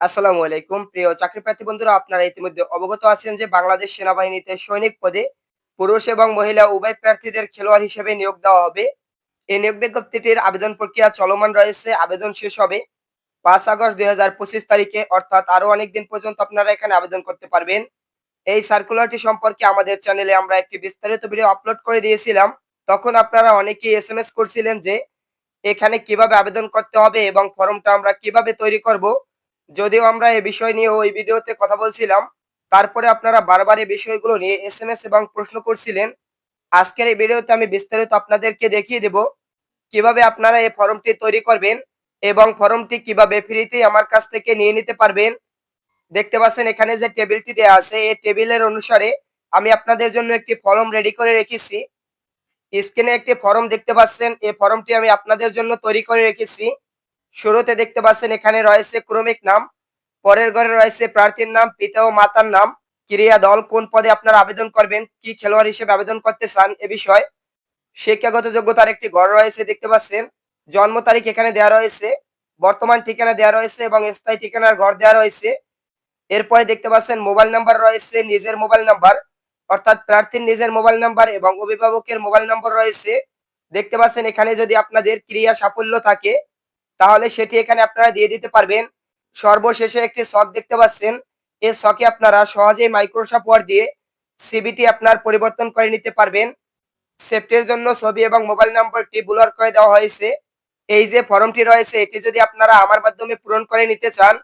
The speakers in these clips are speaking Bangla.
আসসালামু আলাইকুম। প্রিয় চাকরি প্রার্থী বন্ধুরা, আপনারা ইতিমধ্যে অবগত আছেন যে বাংলাদেশ সেনাবাহিনীতে সৈনিক পদে পুরুষ এবং মহিলা উভয় প্রার্থীদের খেলোয়াড় হিসেবে নিয়োগ দেওয়া হবে। এই নিয়োগ বিজ্ঞপ্তিটির আবেদন প্রক্রিয়া চলমান রয়েছে। আবেদন শেষ হবে পাঁচ আগস্ট দুই হাজার পঁচিশ তারিখে, অর্থাৎ আরও অনেক দিন পর্যন্ত আপনারা এখানে আবেদন করতে পারবেন। এই সার্কুলারটি সম্পর্কে আমাদের চ্যানেলে আমরা একটি বিস্তারিত ভিডিও আপলোড করে দিয়েছিলাম। তখন আপনারা অনেকেই এস এম এস করছিলেন যে এখানে কীভাবে আবেদন করতে হবে এবং ফর্মটা আমরা কীভাবে তৈরি করব। যদিও আমরা এই বিষয় নিয়ে ওই ভিডিওতে কথা বলছিলাম, তারপরে আপনারা বারবার এই বিষয়গুলো নিয়ে এস এম এস এবং প্রশ্ন করছিলেন। আজকের এই ভিডিওতে আমি বিস্তারিত আপনাদেরকে দেখিয়ে দেব, কীভাবে আপনারা এই ফর্মটি তৈরি করবেন এবং ফর্মটি কীভাবে ফ্রিতেই আমার কাছ থেকে নিয়ে নিতে পারবেন। দেখতে পাচ্ছেন, এখানে যে টেবিলটি দেওয়া আছে, এই টেবিলের অনুসারে আমি আপনাদের জন্য একটি ফর্ম রেডি করে রেখেছি। স্ক্রিনে একটি ফর্ম দেখতে পাচ্ছেন, এই ফর্মটি আমি আপনাদের জন্য তৈরি করে রেখেছি। শুরুতে দেখতে পাচ্ছেন এখানে রয়েছে ক্রমিক নাম, পরের ঘরে রয়েছে প্রার্থীর নাম, পিতা ও মাতার নাম। ক্রিয়া দল কোন পদে আপনারা আবেদন করবেন, কি খেলোয়াড় হিসেবে আবেদন করতে চান এ বিষয়। শিক্ষাগত যোগ্যতার একটি ঘর রয়েছে, দেখতে পাচ্ছেন। জন্ম তারিখ এখানে দেওয়া রয়েছে, বর্তমান ঠিকানা দেওয়া রয়েছে এবং স্থায়ী ঠিকানার ঘর দেওয়া রয়েছে। এরপরে দেখতে পাচ্ছেন মোবাইল নাম্বার রয়েছে, নিজের মোবাইল নাম্বার, অর্থাৎ প্রার্থীর নিজের মোবাইল নাম্বার এবং অভিভাবকের মোবাইল নাম্বার রয়েছে। দেখতে পাচ্ছেন এখানে যদি আপনাদের ক্রিয়া সাফল্য থাকে তাহলে সেটি এখানে আপনারা দিয়ে দিতে পারবেন। সর্বশেষে একটি শখ দেখতে পাচ্ছেন। এই শখে আপনারা সহজেই মাইক্রোসফট ওয়ার্ড দিয়ে সিবিটি আপনার পরিবর্তন করে নিতে পারবেন। সেফটির জন্য ছবি এবং মোবাইল নম্বরটি ব্লর করে দেওয়া হয়েছে। এই যে ফর্মটি রয়েছে, এটি যদি আপনারা আমার মাধ্যমে পূরণ করে নিতে চান,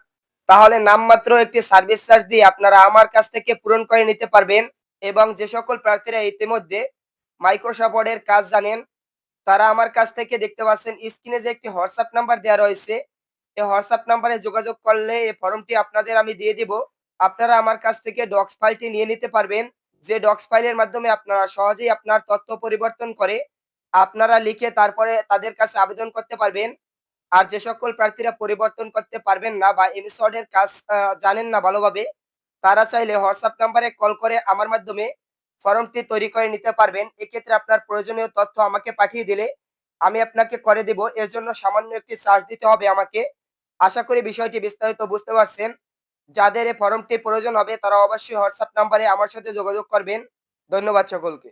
তাহলে নামমাত্র একটি সার্ভিস চার্জ দিয়ে আপনারা আমার কাছ থেকে পূরণ করে নিতে পারবেন। এবং যে সকল প্রার্থীরা ইতিমধ্যে মাইক্রোসফট ওয়ার্ডের কাজ জানেন তারা আমার কাছ থেকে দেখতে পাচ্ছেন, স্ক্রিনে যে একটি হোয়াটসঅ্যাপ নাম্বার দেওয়া রয়েছে এই হোয়াটসঅ্যাপ নাম্বারে যোগাযোগ করলে এই ফর্মটি আপনাদের আমি দিয়ে দিব। আপনারা আমার কাছ থেকে ডক্স ফাইলটি নিয়ে নিতে পারবেন, যে ডক্স ফাইলের মাধ্যমে আপনারা সহজেই আপনার তথ্য পরিবর্তন করে আপনারা লিখে তারপরে তাদের কাছে আবেদন করতে পারবেন। আর যে সকল প্রার্থীরা পরিবর্তন করতে পারবেন না বা এমসডের কাজ জানেন না ভালোভাবে, তারা চাইলে হোয়াটসঅ্যাপ নাম্বারে কল করে আমার মাধ্যমে ফর্মটি তৈরি করে নিতে পারবেন। এক্ষেত্রে আপনার প্রয়োজনীয় তথ্য আমাকে পাঠিয়ে দিলে আমি আপনাকে করে দেব। এর জন্য সামান্য একটি চার্জ দিতে হবে আমাকে। আশা করি বিষয়টি বিস্তারিত বুঝতে পারছেন। যাদের এই ফর্মটি প্রয়োজন হবে তারা অবশ্যই হোয়াটসঅ্যাপ নাম্বারে আমার সাথে যোগাযোগ করবেন। ধন্যবাদ সকলকে।